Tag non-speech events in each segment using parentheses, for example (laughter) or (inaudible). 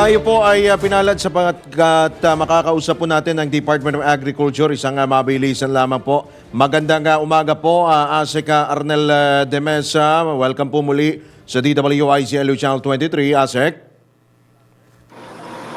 tayo po ay uh, pinalad sapagkat uh, makakausap po natin ang Department of Agriculture. Isang uh, mabilisan lamang po. Magandang uh, umaga po, uh, Asika Arnel uh, de Mesa. Welcome po muli sa DWICLU Channel 23. Asik.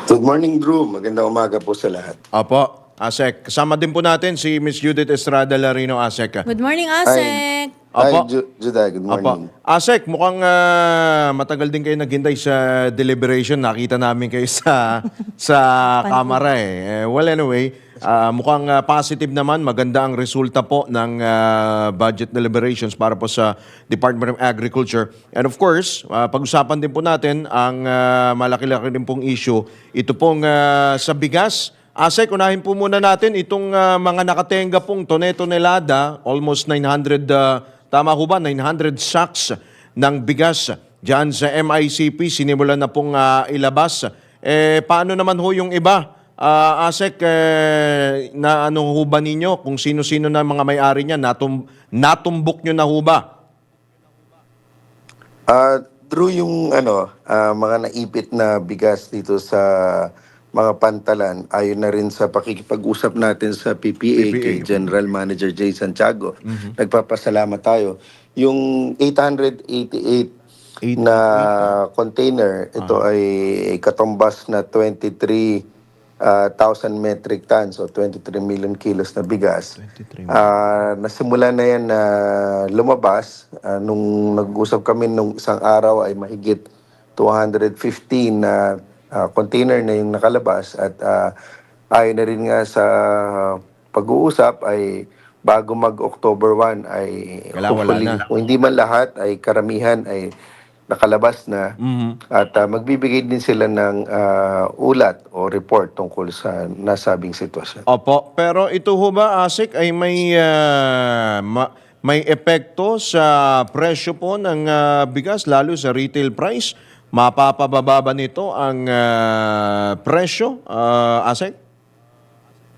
Good morning, Drew. Magandang umaga po sa lahat. Opo, Asek. Kasama din po natin si Miss Judith Estrada Larino, Asek. Good morning, Asek. Apo. Hi, Ju- Juday. Good morning. Opo. Asek, mukhang ah, matagal din kayo naghintay sa deliberation. Nakita namin kayo sa (laughs) sa kamera eh. Eh, Well, anyway, ah, mukhang ah, positive naman. Maganda ang resulta po ng ah, budget deliberations para po sa Department of Agriculture. And of course, ah, pag-usapan din po natin ang ah, malaki-laki din pong issue. Ito pong ah, sa bigas. Asek, unahin po muna natin itong ah, mga nakatenga pong tone-tonelada, almost 900, ah, tama ho ba, 900 sacks ng bigas dyan sa MICP, sinimulan na pong ah, ilabas. Eh, paano naman ho yung iba? Ah, Asek, eh, na ano ho ba ninyo? Kung sino-sino na mga may-ari niya, natum natumbok nyo na ho ba? Ah, Drew, yung ano, ah, mga naipit na bigas dito sa mga pantalan, ayon na rin sa pakikipag-usap natin sa PPA, PPA. kay General Manager Jay Santiago. Nagpapasalamat tayo. Yung 888 na container, ito ay katumbas na 23 ah, 1,000 metric tons o 23 million kilos na bigas. 23 Ah, nasimula na yan na lumabas. Ah, nung nag-usap kami nung isang araw ay mahigit 215 na ah, container na yung nakalabas at uh, ayon na rin nga sa pag-uusap ay bago mag-October 1 ay Wala, wala hopefully, na. kung hindi man lahat ay karamihan ay nakalabas na at ah, magbibigay din sila ng ah, ulat o report tungkol sa nasabing sitwasyon. Opo, pero ito ho ba, Asik, ay may, ah, ma- may epekto sa presyo po ng ah, bigas, lalo sa retail price? Mapapababa ba nito ang ah, presyo, ah, Asik?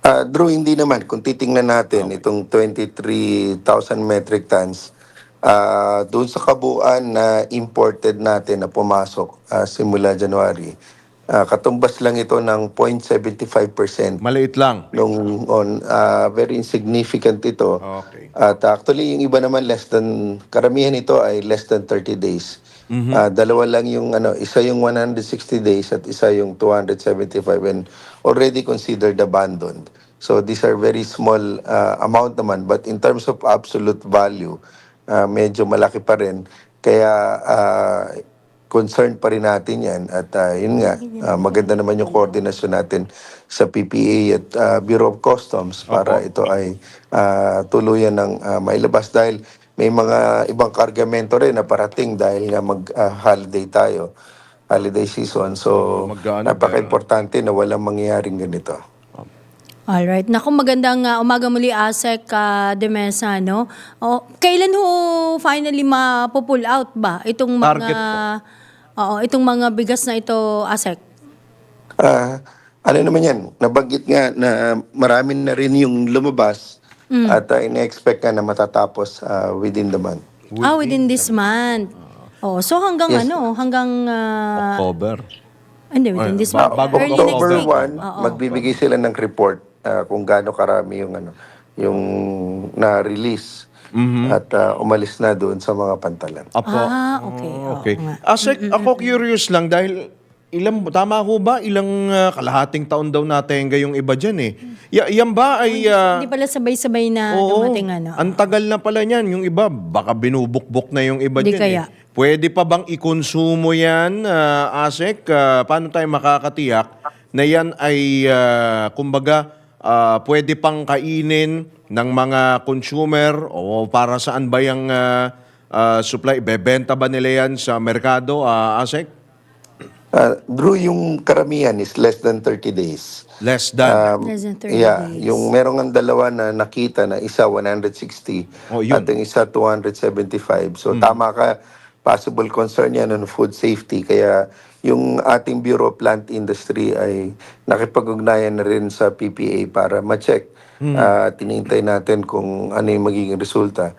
Ah, Drew, hindi naman. Kung titingnan natin itong 23,000 metric tons, ah doon sa kabuuan na imported natin na pumasok ah, simula January, ah, katumbas lang ito ng 0.75% Maliit lang. nung on ah, very insignificant ito. Okay. At actually yung iba naman less than karamihan ito ay less than 30 days. Ah, dalawa lang yung ano, isa yung 160 days at isa yung 275 and already considered abandoned. So these are very small ah, amount naman but in terms of absolute value, ah, medyo malaki pa rin. Kaya ah, concerned pa rin natin yan at ah, yun nga ah, maganda naman yung koordinasyon natin sa PPA at ah, Bureau of Customs para ito ay ah, tuluyan ng ah, mailabas dahil may mga ibang kargamento rin na parating dahil nga mag-holiday tayo holiday season so napaka-importante na walang mangyayaring ganito Alright. Naku, magandang uh, umaga muli, Asek uh, de Mesa, no? O, kailan ho finally mapupull out ba itong mga... Target Oo, itong mga bigas na ito, Asek? Ah, ano naman yan, nabanggit nga na marami na rin yung lumabas at uh, ina-expect nga na matatapos ah, within the month. ah, within this month. Oh, so hanggang Yes. ano, hanggang... uh, October. hindi, within this ba- month. bago Early next October week. 1, Oo. magbibigay sila ng report ah, kung gaano karami yung ano, yung na-release at ah, umalis na doon sa mga pantalan. Apo. Ah, okay. Oh, Oo okay. nga. Asek, ako curious lang dahil ilang tama ho ba ilang ah, kalahating taon daw natin yung iba diyan eh. Ya, yan ba ay ah, Hindi pala sabay-sabay na Oo, dumating ano. ang tagal na pala niyan. Yung iba, baka binubukbok na yung iba Di dyan. kaya. Eh. Pwede pa bang ikonsumo yan, ah, Asek? Ah, paano tayo makakatiyak na yan ay, ah, kumbaga, ah, pwede pang kainin ng mga consumer o para saan ba yung ah, ah, supply? Bebenta ba nila yan sa merkado, ah, Asek? Ah, Drew, yung karamihan is less than 30 days. Less than. Um, Less than 30 yeah, days. yung merong ang dalawa na nakita na isa 160 Oh, yun. Hmm. at yung isa 275. So tama ka, possible concern yan on food safety. Kaya yung ating Bureau of Plant Industry ay nakipag-ugnayan na rin sa PPA para ma-check. Hmm. Ah, tinintay natin kung ano yung magiging resulta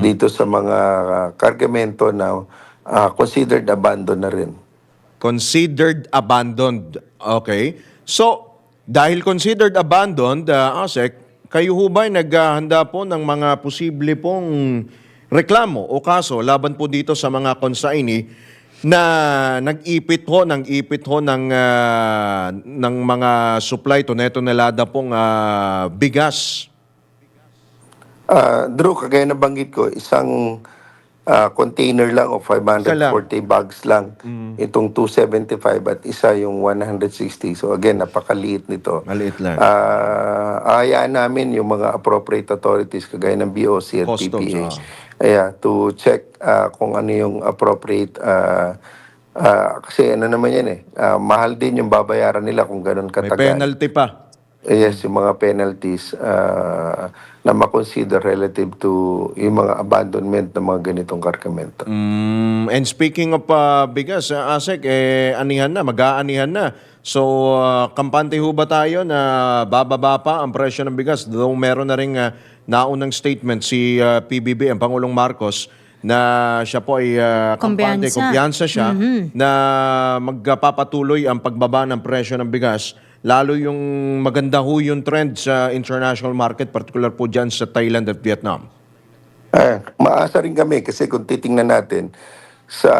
dito sa mga ah, kargamento na ah, considered abandoned na rin. Considered abandoned. Okay. So, dahil considered abandoned, uh, ASEC, kayo ho ba naghahanda po ng mga posible pong reklamo o kaso laban po dito sa mga consignee na nag-ipit ho, nang ipit ho ng, ah, ng mga supply to neto nalada pong ah, bigas. Ah, Drew, kagaya na banggit ko, isang ah, container lang o 540 bags lang. Itong 275 at isa yung 160. So again, napakaliit nito. Maliit lang. Ah, ahayaan namin yung mga appropriate authorities kagaya ng BOC at Customs, PPA. ah. Ayan, to check ah, kung ano yung appropriate ah, ah, kasi ano naman yan eh, ah, mahal din yung babayaran nila kung ganun May katagal. penalty pa. Eh, Yes, yung mga penalties ah, na makonsider relative to yung mga abandonment ng mga ganitong kargamento. Mm, and speaking of uh, bigas, uh, Asek, eh, anihan na, mag-aanihan na. So, uh, kampante ho ba tayo na bababa pa ang presyo ng bigas? Though meron na rin uh, naunang statement si uh, PBB, ang Pangulong Marcos, na siya po ay uh, kampante, Kumpiyansa. kumpiyansa siya na magpapatuloy ang pagbaba ng presyo ng bigas. Lalo yung maganda ho yung trend sa international market, particular po dyan sa Thailand at Vietnam. Ah, maasa rin kami kasi kung titingnan natin sa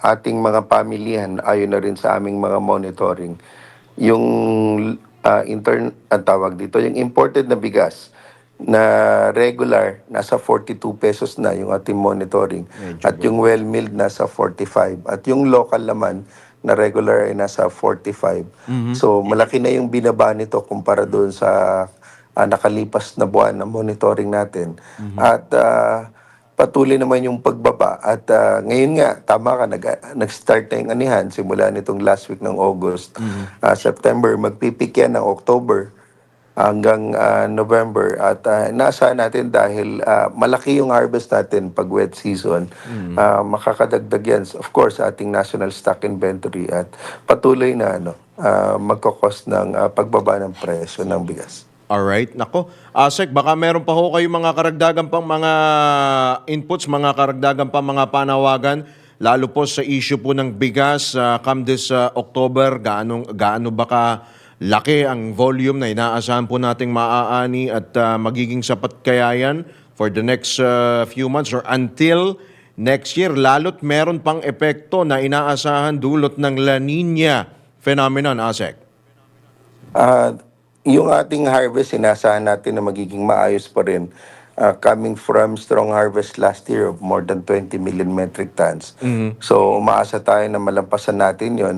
ating mga pamilyahan, ayon na rin sa aming mga monitoring, yung ah, intern, ang tawag dito, yung imported na bigas na regular, nasa 42 pesos na yung ating monitoring. At yung well-milled, nasa 45. At yung local naman, na regular ay nasa 45. So, malaki na yung binaba nito kumpara doon sa ah, nakalipas na buwan na monitoring natin. At ah, patuloy naman yung pagbaba. At ah, ngayon nga, tama ka, nag, nag-start na yung anihan simula nitong last week ng August. Ah, September, magpipik yan ng October hanggang ah, November. At ah, inaasahan natin dahil ah, malaki yung harvest natin pag wet season, ah, makakadagdag yan, of course, sa ating national stock inventory at patuloy na ano, ah, magkakos ng ah, pagbaba ng presyo ng bigas. Alright, nako. Asek, baka meron pa ho kayo mga karagdagan pang mga inputs, mga karagdagan pang mga panawagan, lalo po sa issue po ng bigas uh, come this uh, October, gaano, gaano ba ka laki ang volume na inaasahan po nating maaani at uh, magiging sapat kaya yan for the next uh, few months or until next year, lalo't meron pang epekto na inaasahan dulot ng La Nina phenomenon, Asek. Ah, yung ating harvest, sinasahan natin na magiging maayos pa rin. Ah, coming from strong harvest last year of more than 20 million metric tons. So, umaasa tayo na malampasan natin yon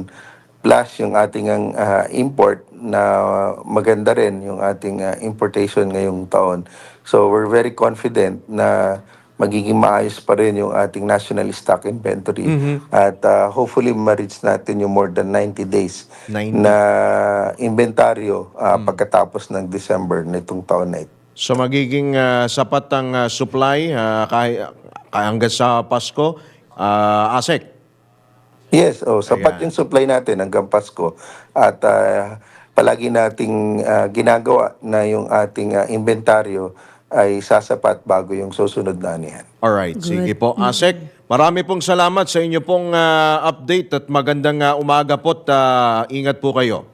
Plus, yung ating ang, ah, import na maganda rin yung ating ah, importation ngayong taon. So, we're very confident na magiging maayos pa rin yung ating national stock inventory. At ah, hopefully, ma-reach natin yung more than 90 days 90. na inventaryo ah, pagkatapos ng December nitong taon na ito. So magiging ah, sapat ang ah, supply uh, kay, hanggang sa Pasko, ah, ASEC. Yes, oh, sapat yung supply natin hanggang Pasko. At ah, palagi nating ah, ginagawa na yung ating ah, inventaryo ay sasapat bago yung susunod na anihan. Alright, sige po. ASEC, marami pong salamat sa inyo pong ah, update at magandang ah, umaga po at ah, ingat po kayo.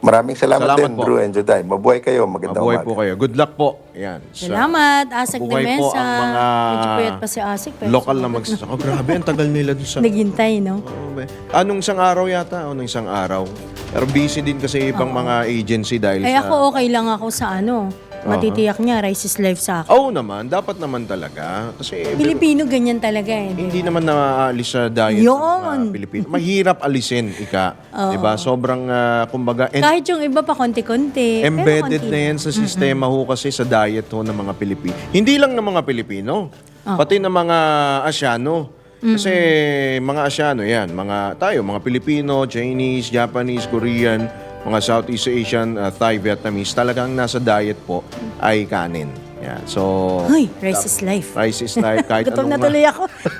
Maraming salamat, Salamat din, po. Drew and Juday. Mabuhay kayo. Magandang Mabuhay umaga. po kayo. Good luck po. Yan. Sa Salamat, Asek Buhay de po ang mga Medyo puyat pa si Asek. pero local na magsasaka. Grabe, ang tagal nila dun sa... Naghintay, no? Oh, be- Anong isang araw yata? Anong isang araw? Pero busy din kasi ibang mga agency dahil Ay sa... ako okay lang ako sa ano. Matitiyak niya, rice is life sa akin. Oo naman, dapat naman talaga. Kasi Pilipino ganyan talaga eh. di hindi ba? naman naaalis sa diet ng Yun. mga Pilipino. Mahirap alisin, ika. Di ba? Sobrang, ah, kumbaga, en- Kahit yung iba pa konti-konti. pero embedded konti na yan sa sistema ho kasi sa diet ho ng mga Pilipino. Hindi lang ng mga Pilipino, pati ng mga Asyano. Kasi mga Asyano yan, mga tayo, mga Pilipino, Chinese, Japanese, Korean, mga Southeast Asian, uh, Thai, Vietnamese, talagang nasa diet po ay kanin. Yan. So, Ay, rice is life. rice is life kahit (laughs) Gutom na anong, tuloy ako. (laughs)